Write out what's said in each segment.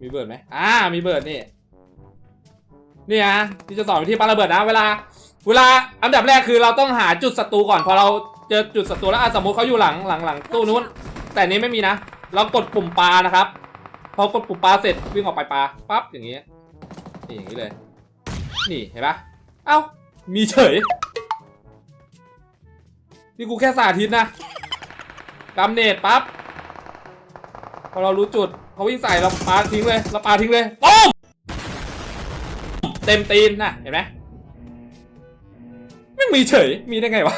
มีเบิร์ดไหมอ่า มีเบิร์ดนี่ นี่ฮะที่จะสอนวิธีปาระเบิดนะ เวลา เวลา อันดับแรกคือเราต้องหาจุดศัตรูก่อน พอเราเจอจุดศัตรูแล้วสมมติเขาอยู่หลังหลังหลังตู้นู้น แต่นี้ไม่มีนะ เรากดปุ่มปลานะครับ พอกดปุ่มปลาเสร็จวิ่งออกไปปลา ปั๊บอย่างงี้ นี่อย่างนี้เลย นี่เห็นปะเอ้า มีเฉย นี่กูแค่สาธิตนะกำเนิดปั๊บ พอเรารู้จุด เขาวิ่งใส่เราปาทิ้งเลยเราปาทิ้งเลยปุ้มเต็มตีนนะเห็นไหมไม่มีเฉยมีได้ไงวะ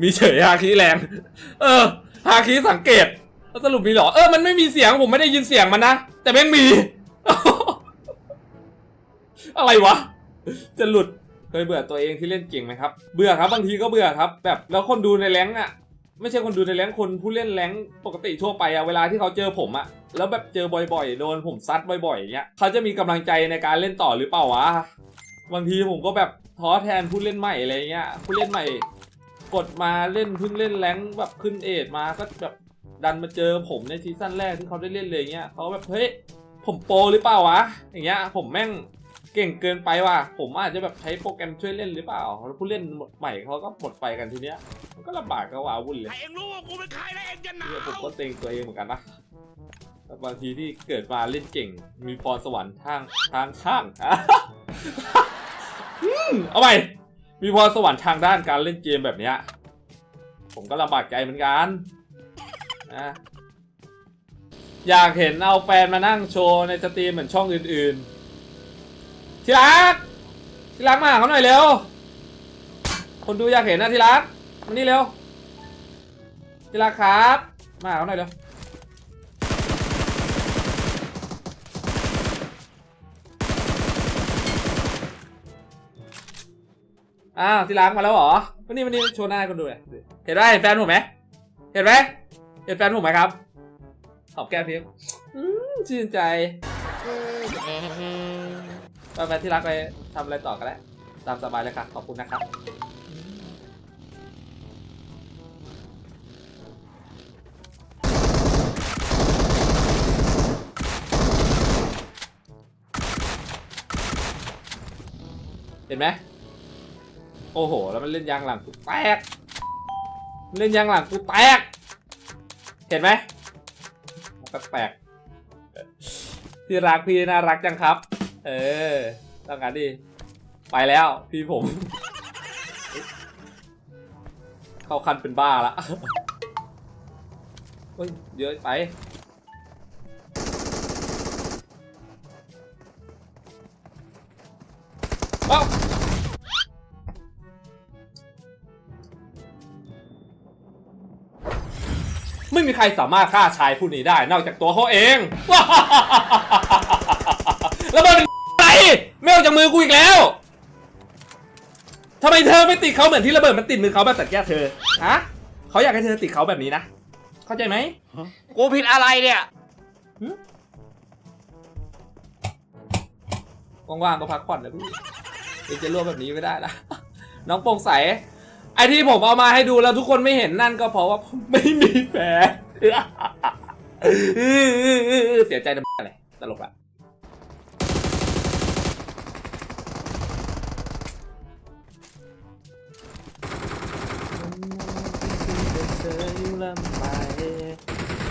มีเฉยฮาคีแรงเออฮาคีสังเกตแล้วสรุปมีเหรอเออมันไม่มีเสียงผมไม่ได้ยินเสียงมันนะแต่แม่งมี อะไรวะ จะหลุดเคยเบื่อตัวเองที่เล่นเก่งไหมครับ เบื่อครับบางทีก็เบื่อครับ แบบแล้วคนดูในแรงค์อะ ไม่ใช่คนดูในแรงคนผู้เล่นแรงปกติทั่วไปอะเวลาที่เขาเจอผมอะแล้วแบบเจอบ่อยๆ โดนผมซัดบ่อยๆอย่างเงี้ยเขาจะมีกำลังใจในการเล่นต่อหรือเปล่าวะบางทีผมก็แบบท้อแทนผู้เล่นใหม่อะไรเงี้ยผู้เล่นใหม่ กดมาเล่นเพิ่งเล่นแรงแบบขึ้นเอทมาก็แบบดันมาเจอผมในซีซั่นแรกที่เขาได้เล่นเลยเงี้ยเขาแบบเฮ้ยผมโปรหรือเปล่าวะอย่างเงี้ยผมแม่ง เก่งเกินไปว่ะ ผมอาจจะแบบใช้โปรแกรมช่วยเล่นหรือเปล่าแล้วผู้เล่นใหม่เขาก็หมดไฟกันทีเนี้ย มันก็ลำบากก็ว้าวุ่นเลยถ้าเองรู้ว่ากูเป็นใครแล้วเองจะหนาเดี๋ยวผมวก็เต็งตัวเองเหมือนกันนะแต่บางทีที่เกิดมาเล่นเก่ง มีพรสวรรค์ทางทางข้างอืมเอาไปมีพรสวรรค์ทางด้านการเล่นเกมแบบเนี้ย ผมก็ลำบากใจเหมือนกันนะอยากเห็นเอาแฟนมานั่งโชว์ในสตรีมเหมือนช่องอื่นๆ ที่รักที่รักมาหาเขาหน่อยเร็ว คนดูอยากเห็นนะที่รักมานี่เร็วที่รักครับ มาหาเขาหน่อยเร็วอ้าวที่รักมาแล้วเหรอวันนี้วันนี้โชว์หน้าคนดูเลยเห็นไหมเห็นแฟนผมไหมเห็นไหมเห็นแฟนผมไหมครับหอมแก้มพียงอืมชื่นใจ ไปไปที่รักไปทำอะไรต่อกันแล้วตามสบายเลยค่ะ ขอบคุณนะครับ เห็นไหมโอ้โห แล้วมันเล่นยางหลังกูแตกมันเล่นยางหลังกูแตก เห็นไหมมันก็แปลกพี่รักพี่น่ารักจังครับ เออต้องการดิไปแล้วพี่ผม เข้าคันเป็นบ้าละเฮ้ยเยอะไป เอ้าไม่มีใครสามารถฆ่าชายผู้นี้ได้นอกจากตัวเขาเอง มเธอไม่ติดเขาเหมือนที่ระเบิดมันติดมือเขาแบบตัดแก้เธอฮะเขาอยากให้เธอติดเขาแบบนี้นะเข้าใจไหมกูผิดอะไรเนี่ยว่างๆก็พักผ่อนนะพี่เองจะร่วมแบบนี้ไม่ได้นะน้องโปร่งใสไอที่ผมเอามาให้ดูแล้วทุกคนไม่เห็นนั่นก็เพราะว่าผมไม่มีแฟนเสียใจนะอะไรตลกอะ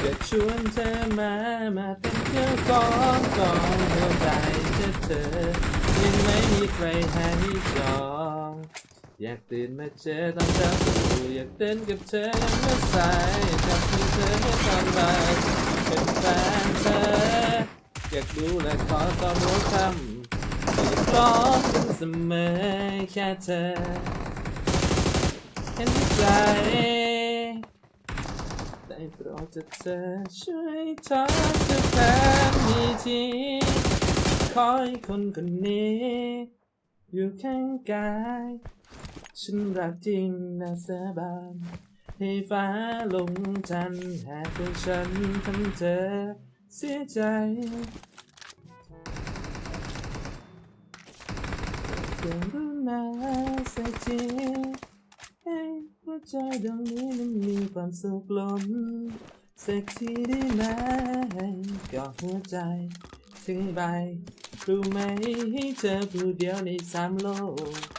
จะชวนเธอมา มาเป็นเจ้าของกองหัวใจจะเธอ ยังไม่มีใครให้จอง อยากตื่นมาเจอตอนเช้าตรู่อยากเต้นกับเธอเมื่อสายจับมือเธอเมื่อตอนบ่ายเป็นแฟนเธอ อยากดูและขอตอนหัวค่ำอยากร้องกันเสมอแค่เธอเห็นใจ โปรดจะเธอช่วยทำจะแฟนมีทีขอให้คนคนนี้ อยู่ข้างกาย ฉันรักจริงนะสาบานให้ฟ้าลงทันหากเป็นฉันทำเธอเสียใจ เกิดมาสักที ให้หัวใจดวงนี้มันมีความสุขล้นเซ็กซี่ได้ไหมก็หัวใจถึงใบรู้ไหมให้เธอผู้เดียวในสามโลก